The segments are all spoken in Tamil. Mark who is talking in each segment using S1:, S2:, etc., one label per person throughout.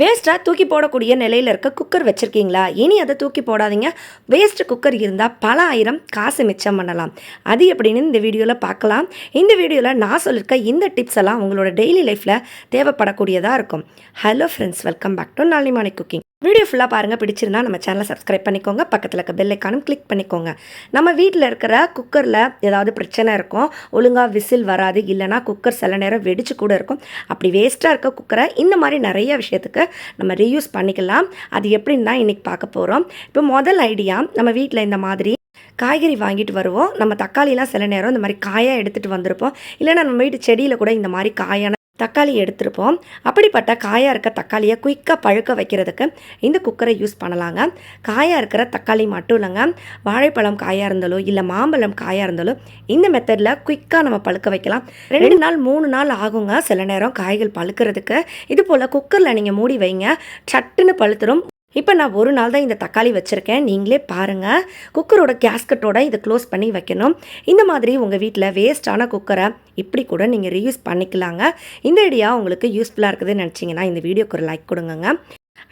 S1: வேஸ்ட்டாக தூக்கி போடக்கூடிய நிலையில் இருக்க குக்கர் வச்சுருக்கீங்களா? இனி அதை தூக்கி போடாதீங்க. வேஸ்ட் குக்கர் இருந்தால் பல ஆயிரம் காசு மிச்சம் பண்ணலாம். அது எப்படின்னு இந்த வீடியோவில் பார்க்கலாம். இந்த வீடியோவில் நான் சொல்லியிருக்க இந்த டிப்ஸ் எல்லாம் உங்களோட டெய்லி லைஃப்பில் தேவைப்படக்கூடியதாக இருக்கும். Hello friends welcome back to நாளிமானி cooking. Video ஃபுல்லாக பாருங்கள் பிடிச்சிருந்தா நம்ம சேனலை சப்ஸ்கிரைப் பண்ணிக்கோங்க. பக்கத்தில் இருக்க பெல் ஐக்கானும் கிளிக் பண்ணிக்கோங்க. நம்ம வீட்டில் இருக்கிற குக்கரில் ஏதாவது பிரச்சனை இருக்கும் ஒழுங்காக விசில் வராது இல்லைனா குக்கர் சில நேரம் வெடிச்சு கூட இருக்கும். அப்படி வேஸ்ட்டாக இருக்க குக்கரை இந்த மாதிரி நிறைய விஷயத்துக்கு நம்ம ரீயூஸ் பண்ணிக்கலாம். அது எப்படின்னா இன்றைக்கி பார்க்க போகிறோம் இப்போ முதல் ஐடியா நம்ம வீட்டில் இந்த மாதிரி காய்கறி வாங்கிட்டு வருவோம். நம்ம தக்காளிலாம் சில நேரம் இந்த மாதிரி காயாக எடுத்துகிட்டு வந்திருப்போம். இல்லைன்னா நம்ம வீட்டு செடியில் கூட இந்த மாதிரி காயான தக்காளி எடுத்திருப்போம். அப்படிப்பட்ட காயாக இருக்க தக்காளியை குயிக்காக பழுக்க வைக்கிறதுக்கு இந்த குக்கரை யூஸ் பண்ணலாங்க. காயாக இருக்கிற தக்காளி மட்டும் இல்லைங்க. வாழைப்பழம் காயாக இருந்தாலோ இல்லை மாம்பழம் காயாக இருந்தாலோ இந்த மெத்தடில் குயிக்காக நம்ம பழுக்க வைக்கலாம். ரெண்டு நாள் மூணு நாள் ஆகுங்க சில நேரம் காய்கள் பழுக்கிறதுக்கு. இது போல் குக்கரில் நீங்கள் மூடி வைங்க. சட்டுன்னு பழுத்துரும். இப்போ நான் ஒரு நாள் தான் இந்த தக்காளி வச்சுருக்கேன். நீங்களே பாருங்கள் குக்கரோட கேஸ்கட்டோட இதை க்ளோஸ் பண்ணி வைக்கணும். இந்த மாதிரி உங்கள் வீட்டில் வேஸ்ட்டான குக்கரை இப்படி கூட நீங்கள் ரீயூஸ் பண்ணிக்கலாங்க. இந்த ஐடியா உங்களுக்கு யூஸ்ஃபுல்லாக இருக்குதுன்னு நினச்சிங்கன்னா இந்த வீடியோக்கு ஒரு லைக் கொடுங்கங்க.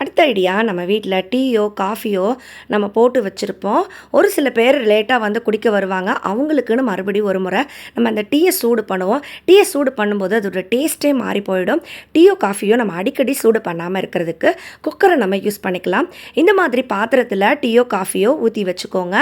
S1: அடுத்த ஐடியா நம்ம வீட்டில் டீயோ காஃபியோ நம்ம போட்டு வச்சுருப்போம். ஒரு சில பேர் லேட்டாக வந்து குடிக்க வருவாங்க. அவங்களுக்குன்னு மறுபடியும் ஒரு முறை நம்ம அந்த டீயை சூடு பண்ணுவோம். டீயை சூடு பண்ணும்போது அதோட டேஸ்ட்டே மாறி போயிடும். டீயோ காஃபியோ நம்ம அடிக்கடி சூடு பண்ணாமல் இருக்கிறதுக்கு குக்கரை நம்ம யூஸ் பண்ணிக்கலாம். இந்த மாதிரி பாத்திரத்தில் டீயோ காஃபியோ ஊற்றி வச்சுக்கோங்க.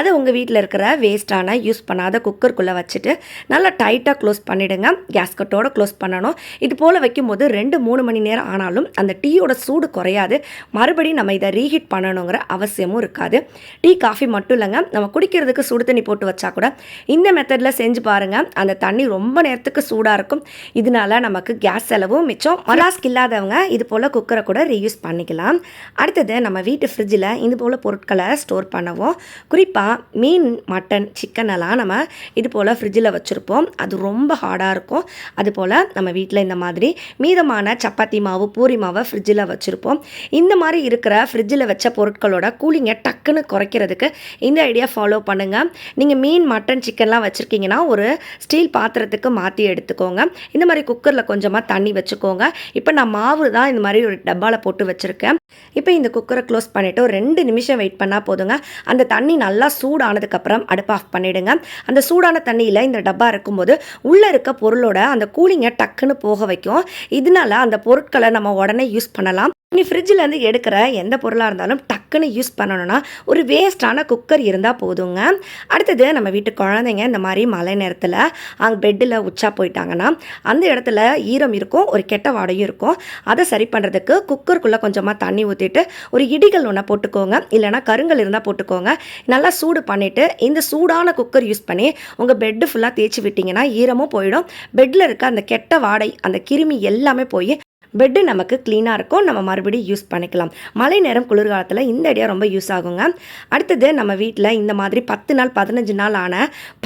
S1: அதை உங்கள் வீட்டில் இருக்கிற வேஸ்ட்டான யூஸ் பண்ணாத குக்கருக்குள்ளே வச்சுட்டு நல்லா டைட்டாக க்ளோஸ் பண்ணிவிடுங்க கேஸ்கட்டோடு க்ளோஸ் பண்ணணும். இது போல் வைக்கும்போது ரெண்டு மூணு மணி நேரம் ஆனாலும் அந்த டீயோட சூடு குறையாது. மறுபடியும் நம்ம இதை ரீஹீட் பண்ணணுங்கிற அவசியமும் இருக்காது. டீ காஃபி மட்டும் இல்லைங்க. நம்ம குடிக்கிறதுக்கு சுடு தண்ணி போட்டு வச்சா கூட இந்த மெத்தடில் செஞ்சு பாருங்கள் அந்த தண்ணி ரொம்ப நேரத்துக்கு சூடாக இருக்கும். இதனால நமக்கு கேஸ் செலவும் மிச்சம். மலாஸ்க் இல்லாதவங்க இது போல் குக்கரை கூட ரீயூஸ் பண்ணிக்கலாம். அடுத்தது நம்ம வீட்டு ஃப்ரிட்ஜில் இது போல் பொருட்களை ஸ்டோர் பண்ணுவோம். குறிப்பாக மீன் மட்டன் சிக்கன் எல்லாம் நம்ம இது போல் ஃப்ரிட்ஜில் வச்சுருப்போம். அது ரொம்ப ஹார்டாக இருக்கும். அதுபோல் நம்ம வீட்டில் இந்த மாதிரி மீதமான சப்பாத்தி மாவு பூரி மாவை ஃப்ரிட்ஜில் வச்சுருப்போம். இந்த மாதிரி இருக்கிற ஃப்ரிட்ஜில் வச்ச பொருட்களோட கூலிங்கை டக்குன்னு குறைக்கிறதுக்கு இந்த ஐடியா ஃபாலோ பண்ணுங்கள் நீங்கள் மீன் மட்டன் சிக்கன்லாம் வச்சுருக்கீங்கன்னா ஒரு ஸ்டீல் பாத்திரத்துக்கு மாற்றி எடுத்துக்கோங்க. இந்த மாதிரி குக்கரில் கொஞ்சமாக தண்ணி வச்சுக்கோங்க. இப்போ நான் மாவு தான் இந்த மாதிரி ஒரு டப்பாவில் போட்டு வச்சுருக்கேன். இப்போ இந்த குக்கரை க்ளோஸ் பண்ணிவிட்டு ஒரு ரெண்டு நிமிஷம் வெயிட் பண்ணால் போதுங்க. அந்த தண்ணி நல்லா சூடானதுக்கப்புறம் அடுப்பு ஆஃப் பண்ணிவிடுங்க அந்த சூடான தண்ணியில் இந்த டப்பா இருக்கும்போது உள்ளே இருக்க பொருளோட அந்த கூலிங்கை டக்குன்னு போக வைக்கும். இதனால அந்த பொருட்களை நம்ம உடனே யூஸ் பண்ணலாம். நீ ஃப்ரிட்ஜிலேருந்து எடுக்கிற எந்த பொருளாக இருந்தாலும் டக்குன்னு யூஸ் பண்ணணும்னா ஒரு வேஸ்ட்டான குக்கர் இருந்தால் போதுங்க. அடுத்தது நம்ம வீட்டு குழந்தைங்க இந்த மாதிரி மழை நேரத்தில் அங்கே பெட்டில் உச்சா போயிட்டாங்கன்னா அந்த இடத்துல ஈரம் இருக்கும் ஒரு கெட்ட வாடையும் இருக்கும். அதை சரி பண்ணுறதுக்கு குக்கருக்குள்ளே கொஞ்சமாக தண்ணி ஊற்றிட்டு ஒரு இடிகள் ஒன்று போட்டுக்கோங்க. இல்லைனா கருங்கல் இருந்தால் போட்டுக்கோங்க. நல்லா சூடு பண்ணிவிட்டு இந்த சூடான குக்கர் யூஸ் பண்ணி உங்கள் பெட்டு ஃபுல்லாக தேய்ச்சி விட்டிங்கன்னா ஈரமும் போயிடும். பெட்டில் இருக்க அந்த கெட்ட வாடை அந்த கிருமி எல்லாமே போய் பெட்டு நமக்கு க்ளீனாக இருக்கும். நம்ம மறுபடியும் யூஸ் பண்ணிக்கலாம். மழை நேரம் குளிர்காலத்தில் இந்த ஐடியா ரொம்ப யூஸ் ஆகுங்க. அடுத்தது நம்ம வீட்டில் இந்த மாதிரி பத்து நாள் பதினஞ்சு நாள் ஆன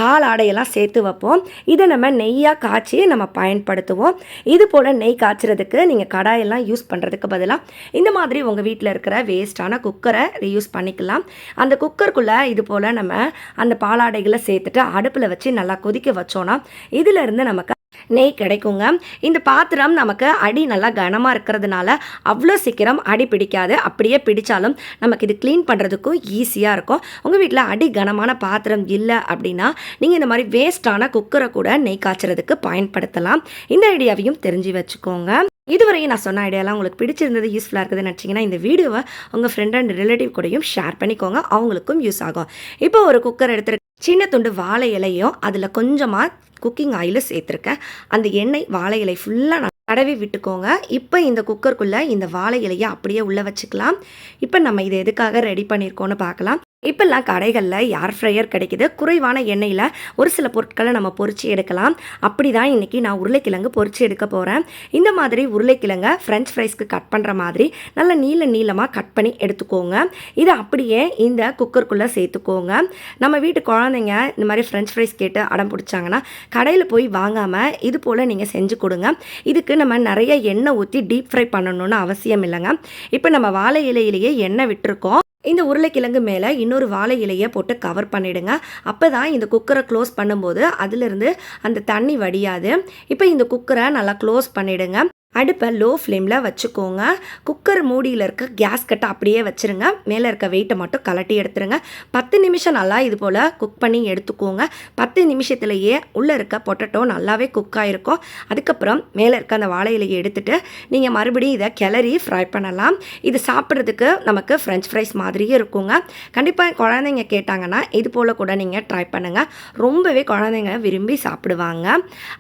S1: பால் ஆடையெல்லாம் சேர்த்து வைப்போம். இதை நம்ம நெய்யாக காய்ச்சி நம்ம பயன்படுத்துவோம். இது போல் நெய் காய்ச்சறதுக்கு நீங்கள் கடாயெல்லாம் யூஸ் பண்ணுறதுக்கு பதிலாக இந்த மாதிரி உங்கள் வீட்டில் இருக்கிற வேஸ்ட்டான குக்கரை ரீயூஸ் பண்ணிக்கலாம். அந்த குக்கருக்குள்ளே இது போல் நம்ம அந்த பாலாடைகளை சேர்த்துட்டு அடுப்பில் வச்சு நல்லா கொதிக்க வச்சோன்னா இதிலிருந்து நமக்கு நெய் கிடைக்குங்க. இந்த பாத்திரம் நமக்கு அடி நல்லா கனமாக இருக்கிறதுனால அவ்வளோ சீக்கிரம் அடி பிடிக்காது. அப்படியே பிடிச்சாலும் நமக்கு இது க்ளீன் பண்ணுறதுக்கும் ஈஸியாக இருக்கும். உங்கள் வீட்டில் அடி கனமான பாத்திரம் இல்லை அப்படின்னா நீங்கள் இந்த மாதிரி வேஸ்ட்டான குக்கரை கூட நெய் காய்ச்சறதுக்கு பயன்படுத்தலாம். இந்த ஐடியாவையும் தெரிஞ்சு வச்சுக்கோங்க. இதுவரையும் நான் சொன்ன ஐடியாலாம் உங்களுக்கு பிடிச்சிருந்தது யூஸ்ஃபுல்லாக இருக்குதுன்னு நினச்சிங்கன்னா இந்த வீடியோவை உங்கள் ஃப்ரெண்ட் அண்ட் ரிலேட்டிவ் கூடயும் ஷேர் பண்ணிக்கோங்க. அவங்களுக்கும் யூஸ் ஆகும். இப்போ ஒரு குக்கர் எடுத்துரு சின்ன துண்டு வாழை இலையும் அதில் கொஞ்சமாக குக்கிங் ஆயிலும் சேர்த்துருக்கேன். அந்த எண்ணெய் வாழை இலை ஃபுல்லாக நான் தடவி விட்டுக்கோங்க. இப்போ இந்த குக்கருக்குள்ளே இந்த வாழை இலையை அப்படியே உள்ளே வச்சுக்கலாம். இப்போ நம்ம இதை எதுக்காக ரெடி பண்ணியிருக்கோன்னு பார்க்கலாம். இப்போல்லாம் கடைகளில் ஏர் ஃப்ரையர் கிடைக்குது. குறைவான எண்ணெயில் ஒரு சில பொருட்களை நம்ம பொறிச்சு எடுக்கலாம். அப்படி தான் இன்றைக்கி நான் உருளைக்கிழங்கு பொறிச்சு எடுக்க போகிறேன் இந்த மாதிரி உருளைக்கிழங்கை ஃப்ரெஞ்ச் ஃப்ரைஸ்க்கு கட் பண்ணுற மாதிரி நல்ல நீள நீளமாக கட் பண்ணி எடுத்துக்கோங்க. இதை அப்படியே இந்த குக்கருக்குள்ளே சேர்த்துக்கோங்க. நம்ம வீட்டு குழந்தைங்க இந்த மாதிரி ஃப்ரெஞ்ச் ஃப்ரைஸ் கேட்டு அடம் பிடிச்சாங்கன்னா கடையில் போய் வாங்காமல் இது போல் நீங்கள் செஞ்சு கொடுங்க. இதுக்கு நம்ம நிறைய எண்ணெய் ஊற்றி டீப் ஃப்ரை பண்ணணும்னு அவசியம் இல்லைங்க. இப்போ நம்ம வாழை இலையிலேயே எண்ணெய் விட்டுருக்கோம். இந்த உருளைக்கிழங்கு மேலே இன்னொரு வாழை இலையை போட்டு கவர் பண்ணிவிடுங்க அப்போ தான் இந்த குக்கரை க்ளோஸ் பண்ணும்போது அதிலிருந்து அந்த தண்ணி வடியாது. இப்போ இந்த குக்கரை நல்லா க்ளோஸ் பண்ணிவிடுங்க அடுப்பை லோ ஃப்ளேமில் வச்சுக்கோங்க. குக்கர் மூடியில் இருக்க கேஸ் கட்டை அப்படியே வச்சுருங்க. மேலே இருக்க வெயிட்டை மட்டும் கலட்டி எடுத்துருங்க. பத்து நிமிஷம் நல்லா இது போல் குக் பண்ணி எடுத்துக்கோங்க. பத்து நிமிஷத்துலேயே உள்ளே இருக்க பொட்டட்டோ நல்லாவே குக் ஆகிருக்கும் அதுக்கப்புறம் மேலே இருக்க அந்த வாழை இலையை நீங்கள் மறுபடியும் இதை கிளறி ஃப்ரை பண்ணலாம். இது சாப்பிட்றதுக்கு நமக்கு ஃப்ரெஞ்ச் ஃப்ரைஸ் மாதிரியே இருக்குங்க. கண்டிப்பாக குழந்தைங்க கேட்டாங்கன்னா இது போல் கூட நீங்கள் ட்ரை பண்ணுங்கள் ரொம்பவே குழந்தைங்க விரும்பி சாப்பிடுவாங்க.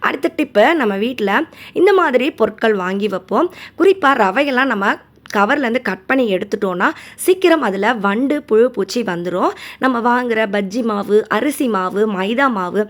S1: அடுத்த டிப்பு நம்ம வீட்டில் இந்த மாதிரி பொருட்கள் வாங்கி வைப்போம். குறிப்பாக ரவையெல்லாம் நம்ம கவர்லேருந்து கட் பண்ணி எடுத்துட்டோன்னா சீக்கிரம் அதில் வண்டு புழு பூச்சி வந்துடும் நம்ம வாங்குகிற பஜ்ஜி மாவு அரிசி மாவு மைதா மாவு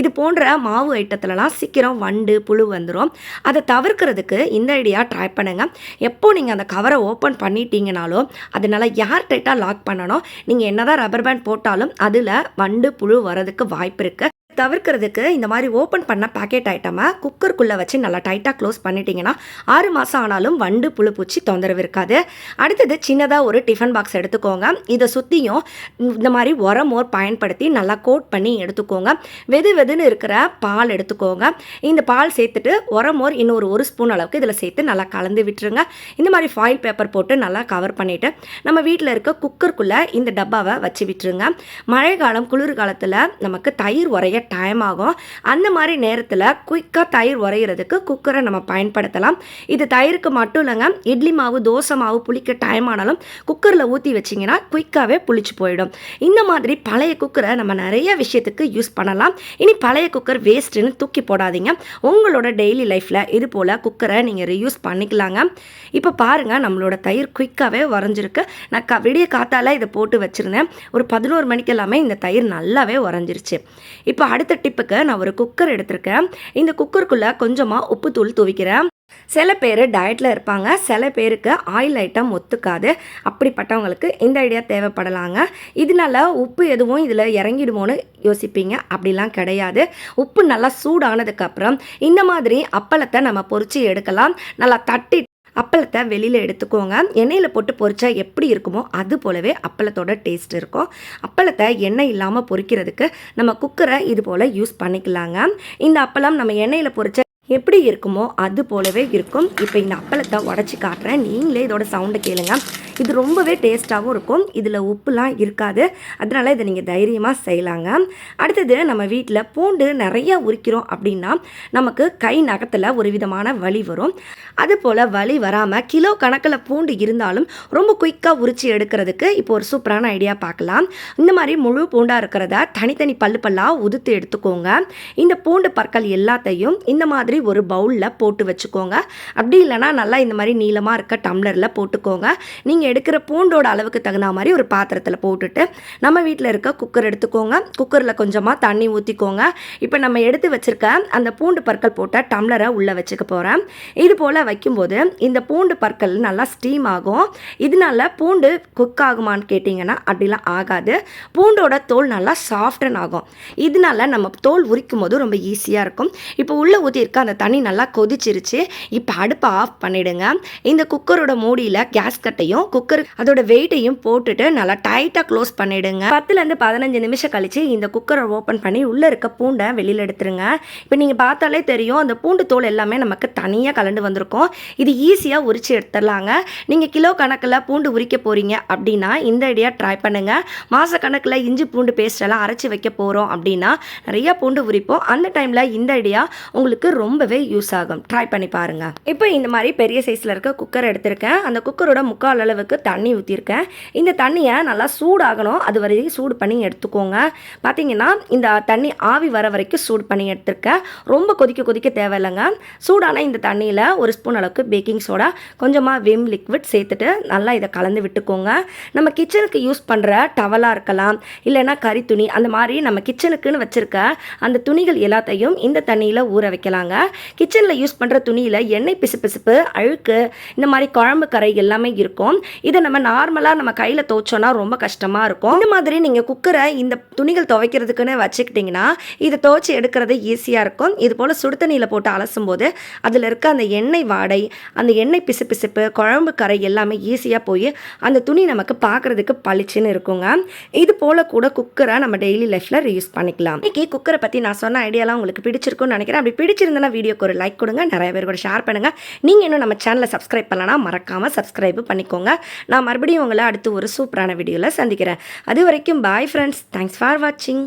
S1: இது போன்ற மாவு ஐட்டத்துலலாம் சீக்கிரம் வண்டு புழு வந்துடும் அதை தவிர்க்கிறதுக்கு இந்த ஐடியா ட்ரை பண்ணுங்கள் எப்போ நீங்கள் அந்த கவரை ஓப்பன் பண்ணிட்டீங்கனாலும் அதனால் யார் டைட்டாக லாக் பண்ணணும் நீங்கள் என்னதான் ரப்பர் பேண்ட் போட்டாலும் அதில் வண்டு புழு வரதுக்கு வாய்ப்பு இருக்குது தவிர்க்கிறதுக்கு இந்த மாதிரி ஓப்பன் பண்ண பேக்கெட் ஐட்டமை குக்கருக்குள்ளே வச்சு நல்லா டைட்டாக க்ளோஸ் பண்ணிட்டீங்கன்னா ஆறு மாதம் ஆனாலும் வண்டு புழு பூச்சி தொந்தரவு இருக்காது. அடுத்தது சின்னதாக ஒரு டிஃபன் பாக்ஸ் எடுத்துக்கோங்க. இதை சுற்றியும் இந்த மாதிரி உரமோர் பயன்படுத்தி நல்லா கோட் பண்ணி எடுத்துக்கோங்க. வெது வெதுன்னு இருக்கிற பால் எடுத்துக்கோங்க. இந்த பால் சேர்த்துட்டு உரமோர் இன்னொரு ஒரு ஸ்பூன் அளவுக்கு இதில் சேர்த்து நல்லா கலந்து விட்டுருங்க. இந்த மாதிரி ஃபாயில் பேப்பர் போட்டு நல்லா கவர் பண்ணிவிட்டு நம்ம வீட்டில் இருக்க குக்கருக்குள்ளே இந்த டப்பாவை வச்சு விட்டுருங்க. மழை காலம் குளிர்காலத்தில் நமக்கு தயிர் உரைய டைம் ஆகும். அந்த மாதிரி நேரத்தில் குயிக்காக தயிர் உரைகிறதுக்கு குக்கரை நம்ம பயன்படுத்தலாம். இது தயிருக்கு மட்டும் இல்லைங்க இட்லி மாவு தோசை மாவு புளிக்க டைம் ஆனாலும் குக்கரில் ஊற்றி வச்சிங்கன்னா குயிக்காகவே புளிச்சு போயிடும். இந்த மாதிரி பழைய குக்கரை நம்ம நிறைய விஷயத்துக்கு யூஸ் பண்ணலாம். இனி பழைய குக்கர் வேஸ்ட்டுன்னு தூக்கி போடாதீங்க. உங்களோட டெய்லி லைஃப்பில் இது போல் குக்கரை நீங்கள் ரியூஸ் பண்ணிக்கலாங்க. இப்போ பாருங்கள் நம்மளோட தயிர் குயிக்காகவே உறைஞ்சிருக்கு. நான் க விடிய காத்தால இதை போட்டு வச்சுருந்தேன். ஒரு பதினோரு மணிக்கு எல்லாமே இந்த தயிர் நல்லாவே உறைஞ்சிருச்சு. இப்போ அடுத்த டிப்புக்கு நான் ஒரு குக்கர் எடுத்திருக்கேன். இந்த குக்கருக்குள்ளே கொஞ்சமாக உப்புத்தூள் தூவிக்கிறேன். சில பேர் டயட்டில் இருப்பாங்க. சில பேருக்கு ஆயில் ஐட்டம் ஒத்துக்காது. அப்படிப்பட்டவங்களுக்கு இந்த ஐடியா தேவைப்படலாங்க. இதனால உப்பு எதுவும் இதில் இறங்கிடுமோன்னு யோசிப்பீங்க. அப்படிலாம் கிடையாது. உப்பு நல்லா சூடானதுக்கப்புறம் இந்த மாதிரி அப்பளத்தை நம்ம பொறிச்சு எடுக்கலாம். நல்லா தட்டி அப்பளத்தை வெளியில் எடுத்துக்கோங்க. எண்ணெயில் போட்டு பொரிச்சா எப்படி இருக்குமோ அது போலவே அப்பளத்தோட டேஸ்ட் இருக்கும். அப்பளத்தை எண்ணெய் இல்லாமல் பொரிக்கிறதுக்கு நம்ம குக்கரை இது போல் யூஸ் பண்ணிக்கலாங்க. இந்த அப்பளம் நம்ம எண்ணெயில் பொரிச்ச எப்படி இருக்குமோ அது போலவே இருக்கும். இப்போ இந்த அப்பளத்தை உடச்சி காட்டுறேன். நீங்களே இதோட சவுண்டை கேளுங்க. இது ரொம்பவே டேஸ்ட்டாகவும் இருக்கும். இதில் உப்புலாம் இருக்காது. அதனால் இதை நீங்கள் தைரியமாக செய்யலாங்க. அடுத்தது நம்ம வீட்டில் பூண்டு நிறையா உரிக்கிறோம் அப்படின்னா நமக்கு கை நகத்தில் ஒரு விதமான வலி வரும். அது போல் வலி வராமல் கிலோ கணக்கில் பூண்டு இருந்தாலும் ரொம்ப குயிக்காக உரிச்சு எடுக்கிறதுக்கு இப்போ ஒரு சூப்பரான ஐடியா பார்க்கலாம். இந்த மாதிரி முழு பூண்டாக இருக்கிறத தனித்தனி பல்லு பல்லாக உதுத்து எடுத்துக்கோங்க. இந்த பூண்டு பற்கள் எல்லாத்தையும் இந்த மாதிரி ஒரு பவுலில் போட்டு வச்சுக்கோங்க. அப்படி இல்லைனா நல்லா இந்த மாதிரி நீளமாக இருக்க டம்ளரில் போட்டுக்கோங்க. நீங்கள் எடுக்கிற பூண்டோட அளவுக்கு தகுந்த மாதிரி ஒரு பாத்திரத்தில் போட்டுட்டு நம்ம வீட்டில் இருக்க குக்கர் எடுத்துக்கோங்க. குக்கரில் கொஞ்சமாக தண்ணி ஊற்றிக்கோங்க இப்போ நம்ம எடுத்து வச்சுருக்க அந்த பூண்டு பற்கள் போட்ட டம்ளரை உள்ளே வச்சுக்க போகிறேன் இது போல் வைக்கும்போது இந்த பூண்டு பற்கள் நல்லா ஸ்டீம் ஆகும். இதனால பூண்டு குக் ஆகுமான்னு கேட்டிங்கன்னா அப்படிலாம் ஆகாது. பூண்டோட தோல் நல்லா சாஃப்டன் ஆகும். இதனால நம்ம தோல் உரிக்கும் போது ரொம்ப ஈஸியாக இருக்கும். இப்போ உள்ளே ஊற்றியிருக்க அந்த தண்ணி நல்லா கொதிச்சிருச்சு. இப்போ அடுப்பை ஆஃப் பண்ணிவிடுங்க இந்த குக்கரோட மூடியில் கேஸ் கட்டையும் குக்கர் அதோட வெயிட்டையும் போட்டுட்டு நல்லா டைட்டாக க்ளோஸ் பண்ணிவிடுங்க பத்துலேருந்து பதினஞ்சு நிமிஷம் கழித்து இந்த குக்கரை ஓப்பன் பண்ணி உள்ளே இருக்க பூண்டை வெளியில் எடுத்துருங்க. இப்போ நீங்கள் பார்த்தாலே தெரியும் அந்த பூண்டு தோல் எல்லாமே நமக்கு தனியாக கலந்து வந்திருக்கும். இது ஈஸியாக உரிச்சு எடுத்துடலாங்க. நீங்கள் கிலோ கணக்கில் பூண்டு உரிக்க போகிறீங்க அப்படின்னா இந்த ஐடியா ட்ரை பண்ணுங்கள் மாத கணக்கில் இஞ்சி பூண்டு பேஸ்ட் எல்லாம் அரைச்சி வைக்க போகிறோம் அப்படின்னா நிறையா பூண்டு உரிப்போம். அந்த டைமில் இந்த ஐடியா உங்களுக்கு ரொம்ப ரொம்பவே யூஸ் ஆகும். ட்ரை பண்ணி பாருங்கள் இப்போ இந்த மாதிரி பெரிய சைஸில் இருக்க குக்கர் எடுத்திருக்கேன். அந்த குக்கரோட முக்கால் அளவுக்கு தண்ணி ஊற்றிருக்கேன் இந்த தண்ணியை நல்லா சூடாகணும். அது வரைக்கும் சூடு பண்ணி எடுத்துக்கோங்க. பார்த்தீங்கன்னா இந்த தண்ணி ஆவி வர வரைக்கும் சூடு பண்ணி எடுத்திருக்கேன். ரொம்ப கொதிக்க கொதிக்க தேவையில்லைங்க. சூடான இந்த தண்ணியில் ஒரு ஸ்பூன் அளவுக்கு பேக்கிங் சோடா கொஞ்சமாக விம் லிக்விட் சேர்த்துட்டு நல்லா இதை கலந்து விட்டுக்கோங்க. நம்ம கிச்சனுக்கு யூஸ் பண்ணுற டவலாக இருக்கலாம். இல்லைன்னா கறி துணி அந்த மாதிரி நம்ம கிச்சனுக்குன்னு வச்சுருக்க அந்த துணிகள் எல்லாத்தையும் இந்த தண்ணியில் ஊற வைக்கலாங்க. கிச்சனில் யூஸ் பண்ணுற துணியில் எண்ணெய் பிசுபிசுப்பு அழுக்கு இந்த மாதிரி குழம்பு கரை எல்லாமே இருக்கும். இதை நம்ம நார்மலாக நம்ம கையில் துவைச்சோன்னா ரொம்ப கஷ்டமாக இருக்கும். இந்த மாதிரி நீங்கள் குக்கரை இந்த துணிகள் துவைக்கிறதுக்குன்னு வச்சுக்கிட்டிங்கன்னா இதை துவைச்சி எடுக்கிறது ஈஸியாக இருக்கும். இது போல் சுடு தண்ணியில் போட்டு அலசும் போது அதில் இருக்க அந்த எண்ணெய் வாடை அந்த எண்ணெய் பிசுபிசுப்பு குழம்பு கரை எல்லாமே ஈஸியாக போய் அந்த துணி நமக்கு பார்க்குறதுக்கு பளிச்சுன்னு இருக்குங்க. இது போல் கூட குக்கரை நம்ம டெய்லி லைஃப்பில் யூஸ் பண்ணிக்கலாம். இன்றைக்கி குக்கரை பற்றி நான் சொன்ன ஐடியாலாம் உங்களுக்கு பிடிச்சிருக்கும்னு நினைக்கிறேன். அப்படி பிடிச்சிருந்தனா வீடியோக்கு ஒரு லைக் கொடுங்க. நிறைய பேர் கூட ஷேர் பண்ணுங்கள் நீங்கள் இன்னும் நம்ம சேனலை சப்ஸ்கிரைப் பண்ணலன்னா மறக்காமல் சப்ஸ்கிரைப் பண்ணிக்கோங்க. நான் மறுபடியும் உங்களை அடுத்து ஒரு சூப்பரான வீடியோவில் சந்திக்கிறேன். அது வரைக்கும் பாய் ஃப்ரெண்ட்ஸ் தேங்க்ஸ் ஃபார் வாட்சிங்